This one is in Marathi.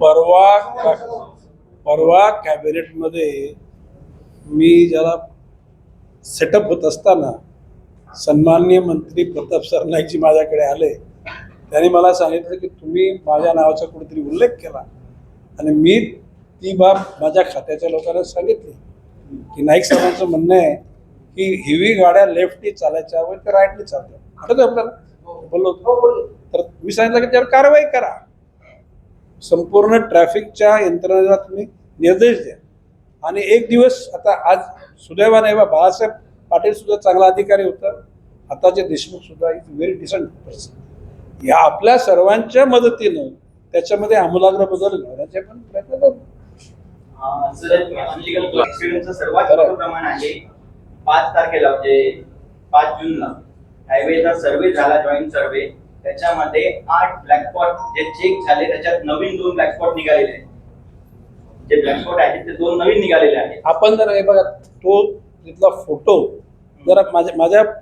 परवा परवा कॅबिनेटमध्ये मी ज्याला सेटअप होत असताना सन्माननीय मंत्री प्रताप सरनाईकजी माझ्याकडे आले. त्यांनी मला सांगितलं की तुम्ही माझ्या नावाचा कुठेतरी उल्लेख केला. आणि मी ती बाब माझ्या खात्याच्या लोकांना सांगितली. की नाईक साहेबांचं म्हणणं आहे की हिवी गाड्या लेफ्टनी चालायच्या व त्या राईटनी चालतात. आठवतं आपल्याला? बोललो होतो. तर मी सांगितलं की त्यावर कारवाई करा. संपूर्ण ट्रॅफिकच्या यंत्रणेला तुम्ही निर्देश द्या. आणि एक दिवस आता आज सुदैवाने बा बाळासाहेब पाटील सुद्धा चांगला अधिकारी होता. आताचे देशमुख सुद्धा इज व्हेरी डिसेंट पर्सन या आपल्या सर्वांच्या मदतीनं त्याच्यामध्ये आमूलाग्र बदल घडण्याचे पण प्रयत्न करू. पाच तारखेला म्हणजे पाच जूनला. हायवेचा सर्वे झाला जॉईंट सर्वे त्याच्यामध्ये आठ ब्लॅकस्पॉट जे चेक झाले त्याच्यात नवीन दोन ब्लॅकस्पॉट निघालेले आहेत. जे ब्लॅकस्पॉट आहेत ते दोन नवीन निघालेले आहेत. आपण जर हे बघा तो तिथला फोटो जरा माझ्या माझ्या